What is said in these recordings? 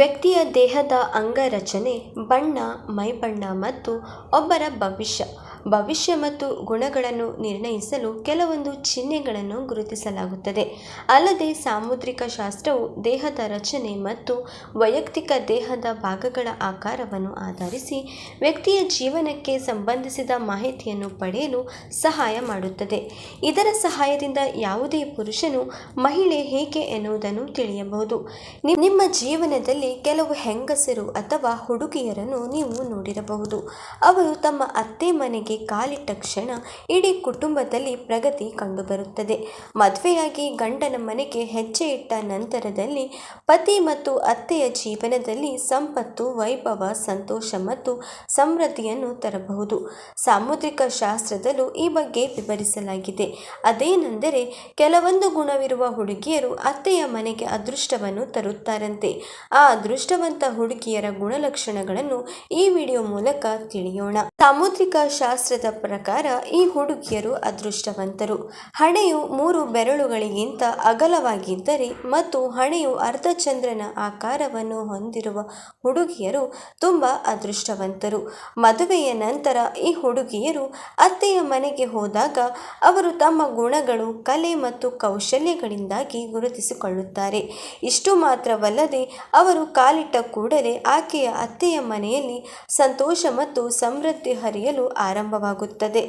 ವ್ಯಕ್ತಿಯ ದೇಹದ ಅಂಗರಚನೆ ಬಣ್ಣ ಮೈಬಣ್ಣ ಮತ್ತು ಒಬ್ಬರ ಭವಿಷ್ಯ. ಭವಿಷ್ಯ ಮತ್ತು ಗುಣಗಳನ್ನು ನಿರ್ಣಯಿಸಲು ಕೆಲವೊಂದು ಚಿಹ್ನೆಗಳನ್ನು ಗುರುತಿಸಲಾಗುತ್ತದೆ. ಅಲ್ಲದೆ ಸಾಮುದ್ರಿಕ ಶಾಸ್ತ್ರವು ದೇಹದ ರಚನೆ ಮತ್ತು ವೈಯಕ್ತಿಕ ದೇಹದ ಭಾಗಗಳ ಆಕಾರವನ್ನು ಆಧರಿಸಿ ವ್ಯಕ್ತಿಯ ಜೀವನಕ್ಕೆ ಸಂಬಂಧಿಸಿದ ಮಾಹಿತಿಯನ್ನು ಪಡೆಯಲು ಸಹಾಯ ಮಾಡುತ್ತದೆ. ಇದರ ಸಹಾಯದಿಂದ ಯಾವುದೇ ಪುರುಷನು ಮಹಿಳೆ ಹೇಗೆ ಎನ್ನುವುದನ್ನು ತಿಳಿಯಬಹುದು. ನಿಮ್ಮ ಜೀವನದಲ್ಲಿ ಕೆಲವು ಹೆಂಗಸರು ಅಥವಾ ಹುಡುಗಿಯರನ್ನು ನೀವು ನೋಡಿರಬಹುದು. ಅವರು ತಮ್ಮ ಅತ್ತೆ ಮನೆಗೆ ಕಾಲಿಟ್ಟ ಕ್ಷಣ ಇಡೀ ಕುಟುಂಬದಲ್ಲಿ ಪ್ರಗತಿ ಕಂಡುಬರುತ್ತದೆ. ಮದುವೆಯಾಗಿ ಗಂಡನ ಮನೆಗೆ ಹೆಜ್ಜೆ ಇಟ್ಟ ನಂತರದಲ್ಲಿ ಪತಿ ಮತ್ತು ಅತ್ತೆಯ ಜೀವನದಲ್ಲಿ ಸಂಪತ್ತು, ವೈಭವ, ಸಂತೋಷ ಮತ್ತು ಸಮೃದ್ಧಿಯನ್ನು ತರಬಹುದು. ಸಾಮುದ್ರಿಕ ಶಾಸ್ತ್ರದಲ್ಲೂ ಈ ಬಗ್ಗೆ ವಿವರಿಸಲಾಗಿದೆ. ಅದೇನೆಂದರೆ, ಕೆಲವೊಂದು ಗುಣವಿರುವ ಹುಡುಗಿಯರು ಅತ್ತೆಯ ಮನೆಗೆ ಅದೃಷ್ಟವನ್ನು ತರುತ್ತಾರಂತೆ. ಆ ಅದೃಷ್ಟವಂತ ಹುಡುಗಿಯರ ಗುಣಲಕ್ಷಣಗಳನ್ನು ಈ ವಿಡಿಯೋ ಮೂಲಕ ತಿಳಿಯೋಣ. ಸಾಮುದ್ರಿಕ ಶಾಸ್ತ್ರದ ಪ್ರಕಾರ ಈ ಹುಡುಗಿಯರು ಅದೃಷ್ಟವಂತರು. ಹಣೆಯು ಮೂರು ಬೆರಳುಗಳಿಗಿಂತ ಅಗಲವಾಗಿದ್ದರೆ ಮತ್ತು ಹಣೆಯು ಅರ್ಧಚಂದ್ರನ ಆಕಾರವನ್ನು ಹೊಂದಿರುವ ಹುಡುಗಿಯರು ತುಂಬ ಅದೃಷ್ಟವಂತರು. ಮದುವೆಯ ನಂತರ ಈ ಹುಡುಗಿಯರು ಅತ್ತೆಯ ಮನೆಗೆ ಹೋದಾಗ ಅವರು ತಮ್ಮ ಗುಣಗಳು, ಕಲೆ ಮತ್ತು ಕೌಶಲ್ಯಗಳಿಂದಾಗಿ ಗುರುತಿಸಿಕೊಳ್ಳುತ್ತಾರೆ. ಇಷ್ಟು ಮಾತ್ರವಲ್ಲದೆ ಅವರು ಕಾಲಿಟ್ಟ ಕೂಡಲೇ ಆಕೆಯ ಅತ್ತೆಯ ಮನೆಯಲ್ಲಿ ಸಂತೋಷ ಮತ್ತು ಸಮೃದ್ಧಿ ಹರಿಯಲು ಆರಂಭವಾಗುತ್ತದೆ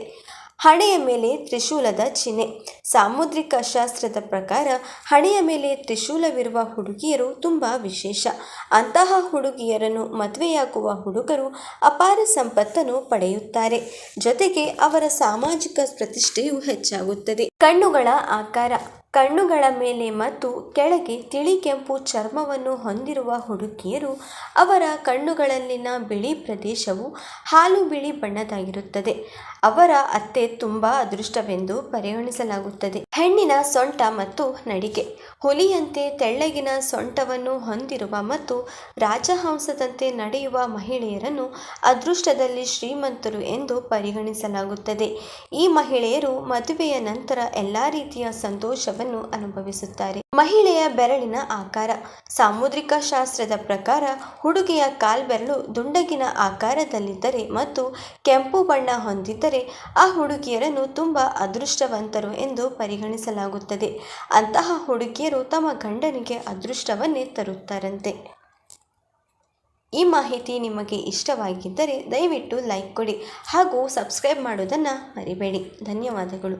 ಹಣೆಯ ಮೇಲೆ ತ್ರಿಶೂಲದ ಚಿಹ್ನೆ. ಸಾಮುದ್ರಿಕ ಶಾಸ್ತ್ರದ ಪ್ರಕಾರ, ಹಣೆಯ ಮೇಲೆ ತ್ರಿಶೂಲವಿರುವ ಹುಡುಗಿಯರು ತುಂಬ ವಿಶೇಷ. ಅಂತಹ ಹುಡುಗಿಯರನ್ನು ಮದುವೆಯಾಗುವ ಹುಡುಗರು ಅಪಾರ ಸಂಪತ್ತನ್ನು ಪಡೆಯುತ್ತಾರೆ. ಜೊತೆಗೆ ಅವರ ಸಾಮಾಜಿಕ ಪ್ರತಿಷ್ಠೆಯು ಹೆಚ್ಚಾಗುತ್ತದೆ. ಕಣ್ಣುಗಳ ಆಕಾರ. ಕಣ್ಣುಗಳ ಮೇಲೆ ಮತ್ತು ಕೆಳಗೆ ತಿಳಿ ಕೆಂಪು ಚರ್ಮವನ್ನು ಹೊಂದಿರುವ ಹುಡುಗಿಯರು ಅವರ ಕಣ್ಣುಗಳಲ್ಲಿನ ಬಿಳಿ ಪ್ರದೇಶವು ಹಾಲು ಬಿಳಿ ಬಣ್ಣದಾಗಿರುತ್ತದೆ ಅವರ ಅತ್ತೆ ತುಂಬ ಅದೃಷ್ಟವೆಂದು ಪರಿಗಣಿಸಲಾಗುತ್ತದೆ. ಹೆಣ್ಣಿನ ಸೊಂಟ ಮತ್ತು ನಡಿಗೆ. ಹುಲಿಯಂತೆ ತೆಳ್ಳಗಿನ ಸೊಂಟವನ್ನು ಹೊಂದಿರುವ ಮತ್ತು ರಾಜಹಂಸದಂತೆ ನಡೆಯುವ ಮಹಿಳೆಯರನ್ನು ಅದೃಷ್ಟದಲ್ಲಿ ಶ್ರೀಮಂತರು ಎಂದು ಪರಿಗಣಿಸಲಾಗುತ್ತದೆ. ಈ ಮಹಿಳೆಯರು ಮದುವೆಯ ನಂತರ ಎಲ್ಲ ರೀತಿಯ ಸಂತೋಷವನ್ನು ಅನುಭವಿಸುತ್ತಾರೆ. ಮಹಿಳೆಯ ಬೆರಳಿನ ಆಕಾರ. ಸಾಮುದ್ರಿಕ ಶಾಸ್ತ್ರದ ಪ್ರಕಾರ ಹುಡುಗಿಯ ಕಾಲ್ಬೆರಳು ದುಂಡಗಿನ ಆಕಾರದಲ್ಲಿದ್ದರೆ ಮತ್ತು ಕೆಂಪು ಬಣ್ಣ ಹೊಂದಿದ್ದರೆ ಆ ಹುಡುಗಿಯರನ್ನು ತುಂಬ ಅದೃಷ್ಟವಂತರು ಎಂದು ಪರಿಗಣಿಸಲಾಗುತ್ತದೆ. ಅಂತಹ ಹುಡುಗಿಯರು ತಮ್ಮ ಗಂಡನಿಗೆ ಅದೃಷ್ಟವನ್ನೇ ತರುತ್ತಾರಂತೆ. ಈ ಮಾಹಿತಿ ನಿಮಗೆ ಇಷ್ಟವಾಗಿದ್ದರೆ ದಯವಿಟ್ಟು ಲೈಕ್ ಕೊಡಿ ಹಾಗೂ ಸಬ್ಸ್ಕ್ರೈಬ್ ಮಾಡೋದನ್ನು ಮರಿಬೇಡಿ. ಧನ್ಯವಾದಗಳು.